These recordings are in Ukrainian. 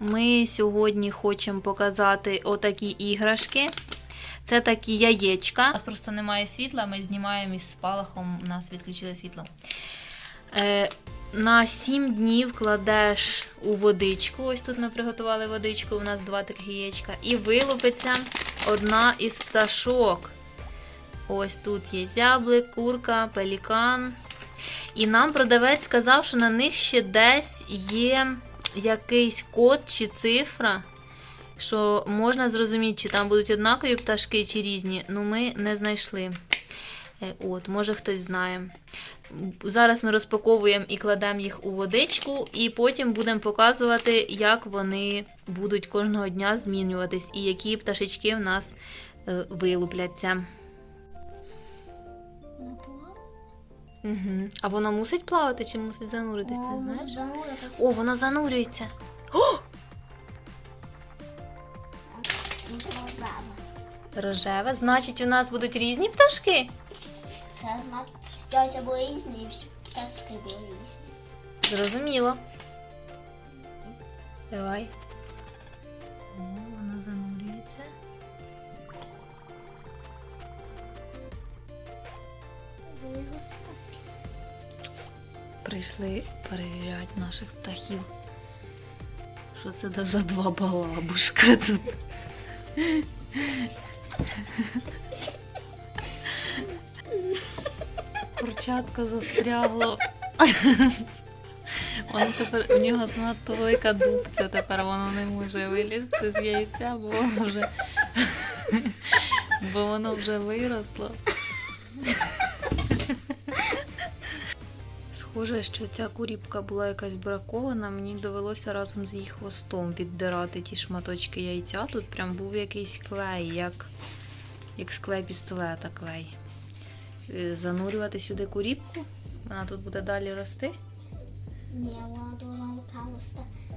Ми сьогодні хочемо показати отакі іграшки. Це такі яєчка. У нас просто немає світла, ми знімаємо із спалахом, у нас відключили світло. Е, на 7 днів кладеш у водичку. Ось тут ми приготували водичку, у нас два таких яєчка. І вилупиться одна із пташок. Ось тут є зяблик, курка, пелікан. І нам продавець сказав, що на них ще десь є якийсь код чи цифра, що можна зрозуміти, чи там будуть однакові пташки, чи різні. Ну, ми не знайшли. Е, От, може хтось знає. Зараз ми розпаковуємо і кладемо їх у водичку, і потім будемо показувати, як вони будуть кожного дня змінюватись, і які пташечки в нас е, вилупляться. Угу. А воно мусить плавати чи мусить зануритися, ти знаєш? О, воно занурюється. О! Рожеве. Значить, у нас будуть різні пташки. Це значить, тьотя були різні і всі пташки були різні. Зрозуміло. Давай. Прийшли перевіряти наших птахів. Що це за два балабушка тут? Курчатка застрягло. Воно тепер у нього занадто велика дубця, тепер воно не може вилізти з яйця, бо воно вже, бо воно вже виросло. Схоже, що ця куріпка була якась бракована, мені довелося разом з її хвостом віддирати ті шматочки яйця. Тут прям був якийсь клей, як, як склей пістолета клей. Е, Занурювати сюди куріпку, вона тут буде далі рости. Ні, вона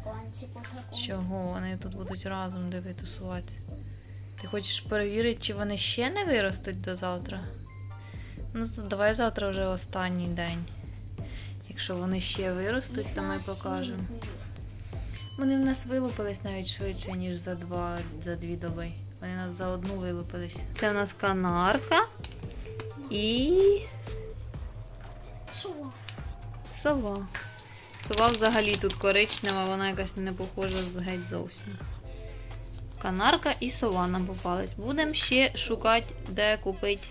конці по. Чого вони тут будуть разом диви тусуватися? Ти хочеш перевірити, чи вони ще не виростуть до завтра? Ну, давай завтра вже останній день. Якщо вони ще виростуть, то ми покажемо. Вони в нас вилупились навіть швидше, ніж за два, за дві доби. Вони нас за одну вилупились. Це у нас канарка і Що? сова. Сова взагалі тут коричнева, вона якась не похожа геть зовсім. Канарка і сова нам попались. Будемо ще шукати, де купити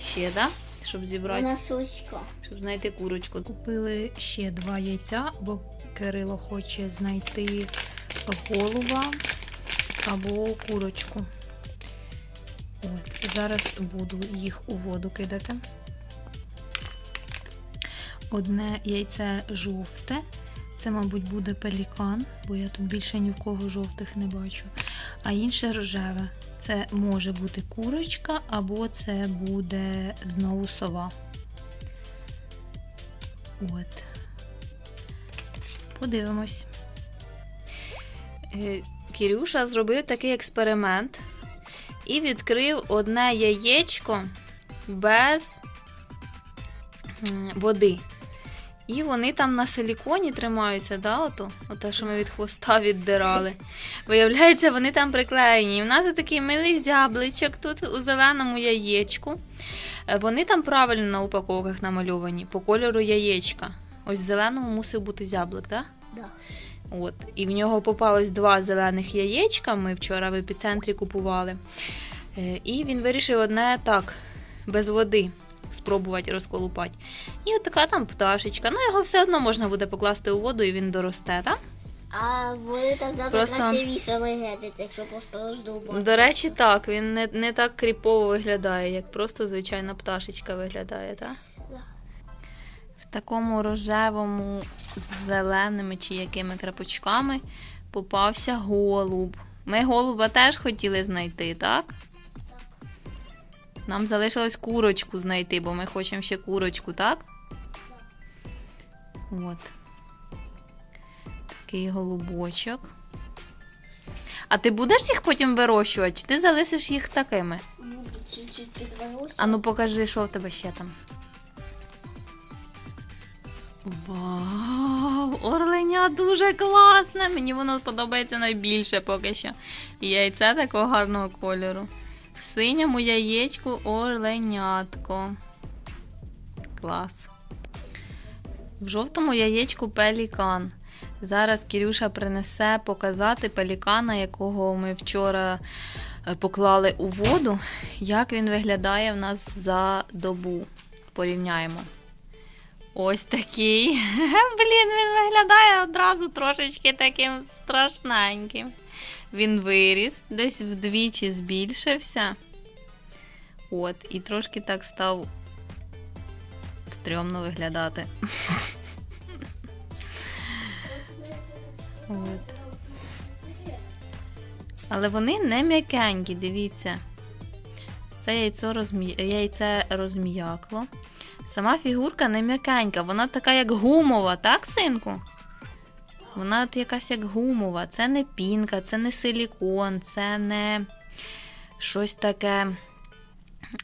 ще, да? Щоб зібрати. Вона суська. Щоб знайти курочку. Купили ще два яйця, бо Кирило хоче знайти голуба або курочку. От, зараз буду їх у воду кидати. Одне яйце жовте. Це, мабуть, буде пелікан, бо я тут більше ні в кого жовтих не бачу. А інше рожеве. Це може бути курочка, або це буде знову сова. От. Подивимось. Е, Кірюша зробив такий експеримент і відкрив одне яєчко без води. І вони там на силіконі тримаються, да, ото? Ото, що ми від хвоста віддирали. Виявляється, вони там приклеєні. І в нас такий милий зябличок тут у зеленому яєчку. Е, Вони там правильно на упаковках намальовані по кольору яєчка. Ось в зеленому мусив бути зяблик, так? Да. От. І в нього попалось два зелених яєчка. Ми вчора в епіцентрі купували. Е, І він вирішив одне так, без води, спробувати розколупати. І от така там пташечка. Ну, його все одно можна буде покласти у воду і він доросте, так? А вони тоді Просто- красивіше виглядять, якщо просто жду. До речі, так, він не, не так кріпово виглядає, як просто звичайна пташечка виглядає, так? Да. В такому рожевому з зеленими чи якими крапочками попався голуб. Ми голуба теж хотіли знайти, так? Нам залишилось курочку знайти, бо ми хочемо ще курочку, так? От. Такий голубочок. А ти будеш їх потім вирощувати, чи ти залишиш їх такими? Буду чуть-чуть підвелося. А ну покажи, що в тебе ще там. Вау! Орленя дуже класне! Мені воно подобається найбільше поки що. І яйце такого гарного кольору. В синьому яєчку орленятко. Клас. В жовтому яєчку пелікан. Зараз Кірюша принесе показати пелікана, якого ми вчора е, поклали у воду, як він виглядає в нас за добу. Порівняємо. Ось такий. Блін, він виглядає одразу трошечки таким страшненьким. Він виріс, десь вдвічі збільшився. От, і трошки так став стрьомно виглядати. От. Але вони не м'якенькі, дивіться. Це яйцо, розмі... яйце розм'якло. Сама фігурка не м'якенька, вона така як гумова, так, синку? Вона от якась як гумова. Це не пінка, це не силікон, це не щось таке,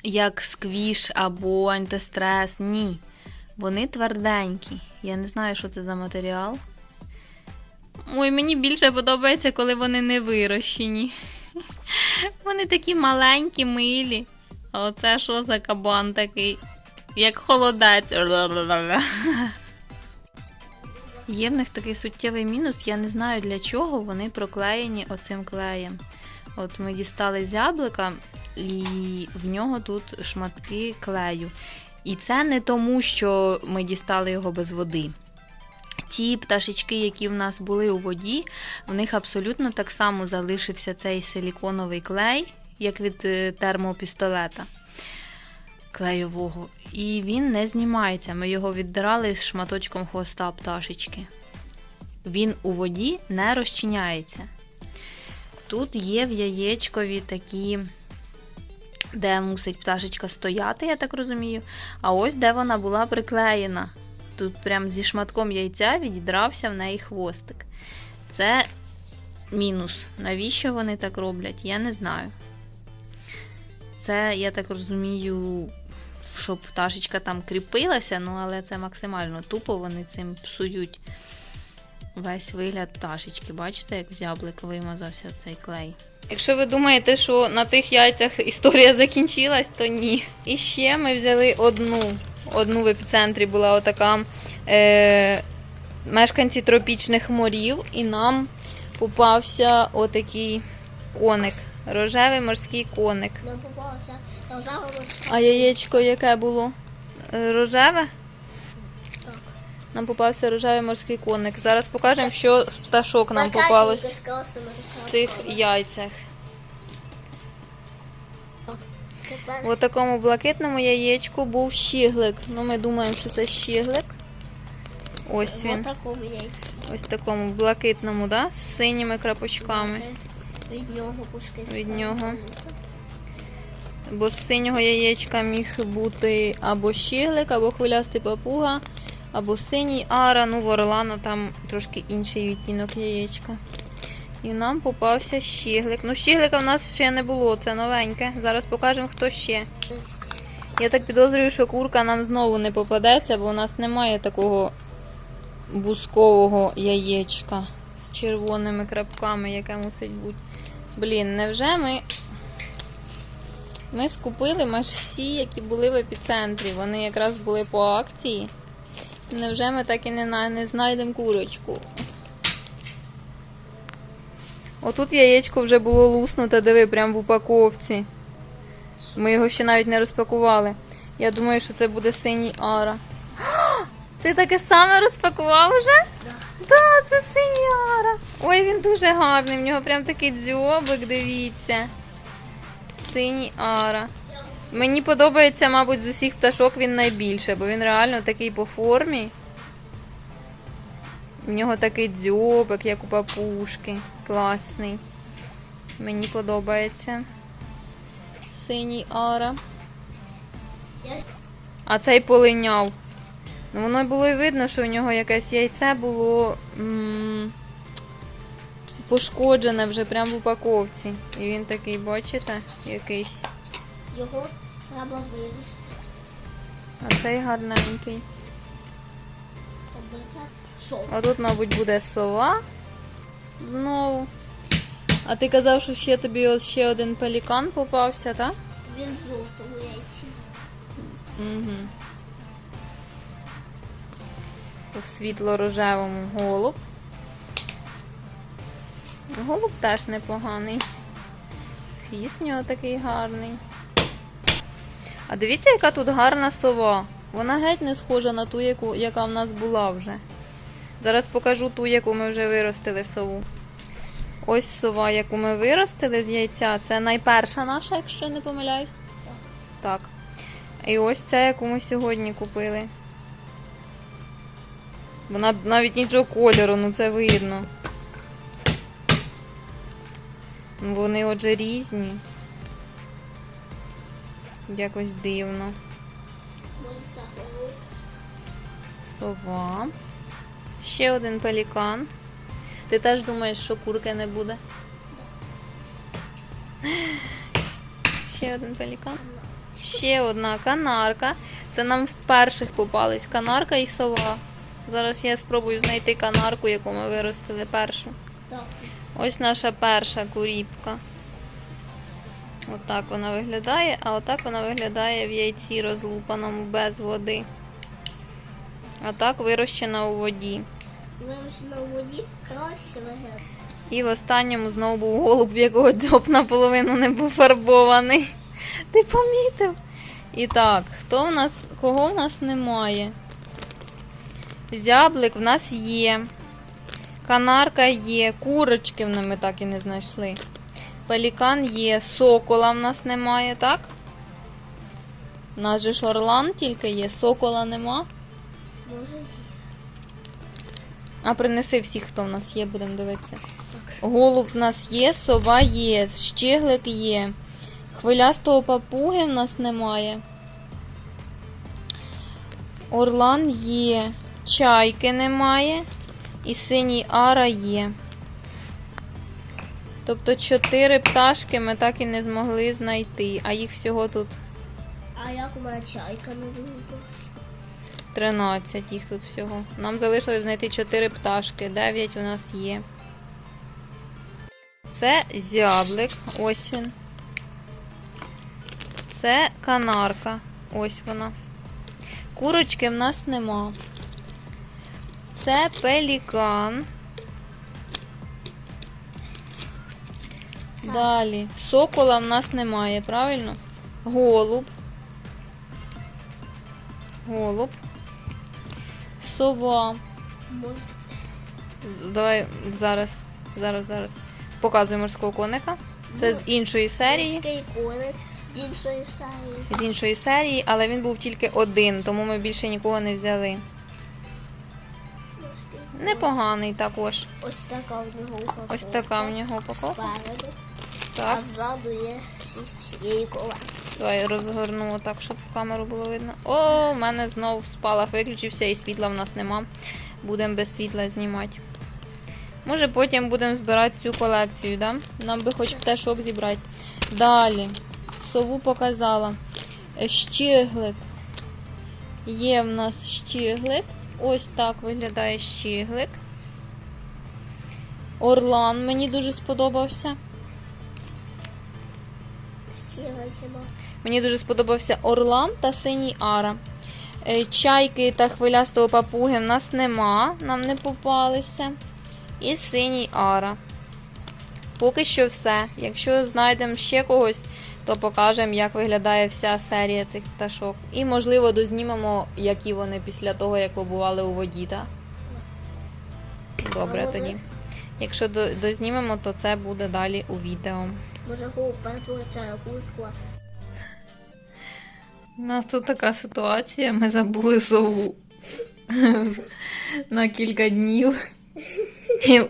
як сквіш або антистрес. Ні. Вони тверденькі. Я не знаю, що це за матеріал. Ой, мені більше подобається, коли вони не вирощені. Вони такі маленькі, милі. А оце що за кабан такий? Як холодець. Є в них такий суттєвий мінус, я не знаю для чого вони проклеєні оцим клеєм. От ми дістали з яблука, і в нього тут шматки клею. І це не тому, що ми дістали його без води. Ті пташечки, які в нас були у воді, в них абсолютно так само залишився цей силіконовий клей, як від е, термопістолета клейового. І він не знімається. Ми його віддирали з шматочком хвоста пташечки. Він у воді не розчиняється. Тут є в яєчкові такі, де мусить пташечка стояти, я так розумію. А ось де вона була приклеєна. Тут прям зі шматком яйця відідрався в неї хвостик. Це мінус. Навіщо вони так роблять? Я не знаю. Це, я так розумію, щоб пташечка там кріпилася, ну але це максимально тупо, вони цим псують весь вигляд пташечки. Бачите, як з яблук вимазався цей клей. Якщо ви думаєте, що на тих яйцях історія закінчилась, то ні. І ще ми взяли одну. Одну в епіцентрі була отака е, мешканці тропічних морів, і нам попався отакий коник. Рожевий морський коник. А яєчко яке було? Рожеве? Так. Нам попався рожевий морський коник. Зараз покажемо, що з пташок нам попалось в цих яйцях. В такому блакитному яєчку був щіглик. Ну, ми думаємо, що це щіглик. Ось він. Ось такому блакитному, да? з синіми крапочками. Від нього куски. Від нього. Бо з синього яєчка міг бути або щіглик, або хвилястий папуга, або синій ара. Ну, в Орлана там трошки інший відтінок яєчка. І нам попався щіглик. Ну, щіглика в нас ще не було, це новеньке. Зараз покажемо, хто ще. Я так підозрюю, що курка нам знову не попадеться, бо у нас немає такого бускового яєчка червоними крапками, яке мусить бути. Блін, невже ми. Ми скупили майже всі, які були в епіцентрі. Вони якраз були по акції. Невже ми так і не, не знайдемо курочку? Отут яєчко вже було луснуте, диви, прямо в упаковці. Ми його ще навіть не розпакували. Я думаю, що це буде синій ара. Ти таке саме розпакував вже? Так. Ой, він дуже гарний. В нього прям такий дзьобик, дивіться. Синій ара. Мені подобається, мабуть, з усіх пташок він найбільше, бо він реально такий по формі. В нього такий дзьобик, як у папушки. Класний. Мені подобається. Синій ара. А цей полиняв. Ну, воно було й видно, що у нього якесь яйце було м- пошкоджене вже прямо в упаковці. І він такий, бачите, якийсь. його треба вивезти. А цей гарненький. Що? Отут, мабуть, буде сова знову. А ти казав, що ще тобі ще один пелікан попався, так? Він в жовтому яйці. Угу. В світло-рожевому голуб. Голуб теж непоганий. Хвіст у такий гарний. А дивіться, яка тут гарна сова. Вона геть не схожа на ту, яку, яка в нас була вже. Зараз покажу ту, яку ми вже виростили сову. Ось сова, яку ми виростили з яйця. Це найперша наша, якщо не помиляюсь. Так. І ось ця, яку ми сьогодні купили. Вона навіть нічого кольору, ну це видно. Вони отже різні. Якось дивно. Сова. Ще один пелікан. Ти теж думаєш, що курки не буде? Ще один пелікан. Ще одна канарка. Це нам вперше попались канарка і сова. Зараз я спробую знайти канарку, яку ми виростили першу. Ось наша перша куріпка. Отак вона виглядає, а отак вона виглядає в яйці розлупаному без води. А так вирощена у воді. Вирощена у воді краще виглядає. І в останньому знову був голуб, в якого дзьоб наполовину не пофарбований. Ти помітив? І так, хто в нас, кого в нас немає? Зяблик в нас є. Канарка є, курочки в нас ми так і не знайшли. Пелікан є, сокола в нас немає, так? У нас же ж орлан тільки є, сокола нема. Може є. А принеси всіх, хто в нас є, будемо дивитися. Так. Голуб в нас є, сова є, щеглик є. Хвилястого папуги в нас немає. Орлан є, чайки немає. І синій ара є. Тобто чотири пташки ми так і не змогли знайти, а їх всього тут А як у мене чайка не вилупилась? 13 їх тут всього. Нам залишилось знайти 4 пташки, 9 у нас є. Це зяблик, ось він. Це канарка, ось вона. Курочки в нас нема. Це пелікан. Далі. Сокола в нас немає, правильно? Голуб. Голуб. Сова. Давай зараз, зараз, зараз. Показую морського коника. Це з іншої серії. Морський коник з іншої серії. З іншої серії, але він був тільки один, тому ми більше нікого не взяли. Непоганий також. Ось така в нього упаковка. Ось така в нього упаковка. Спереду. Так, А ззаду є шість колекції. давай розгорнемо так, щоб в камеру було видно. О, в мене знов спалах виключився і світла в нас нема. Будемо без світла знімати. Може потім будемо збирати цю колекцію, да? Нам би хоч пташок зібрати. Далі. Сову показала. Щиглик. Є в нас щиглик. Ось так виглядає щиглик. Орлан мені дуже сподобався. Мені дуже сподобався Орлан та синій Ара. Е, Чайки та хвилястого папуги в нас нема, нам не попалися. І синій Ара. Поки що все. Якщо знайдемо ще когось, то покажемо, як виглядає вся серія цих пташок. І, можливо, дознімемо, які вони після того, як побували у воді. Так? Добре тоді. Якщо дознімемо, то це буде далі у відео. Може перетвориться на куртку. У нас тут така ситуація, ми забули сову на кілька днів. І,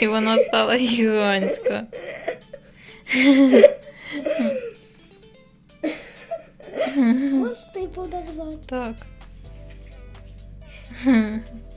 і вона стала гігантська. Ось ти подержати. Так.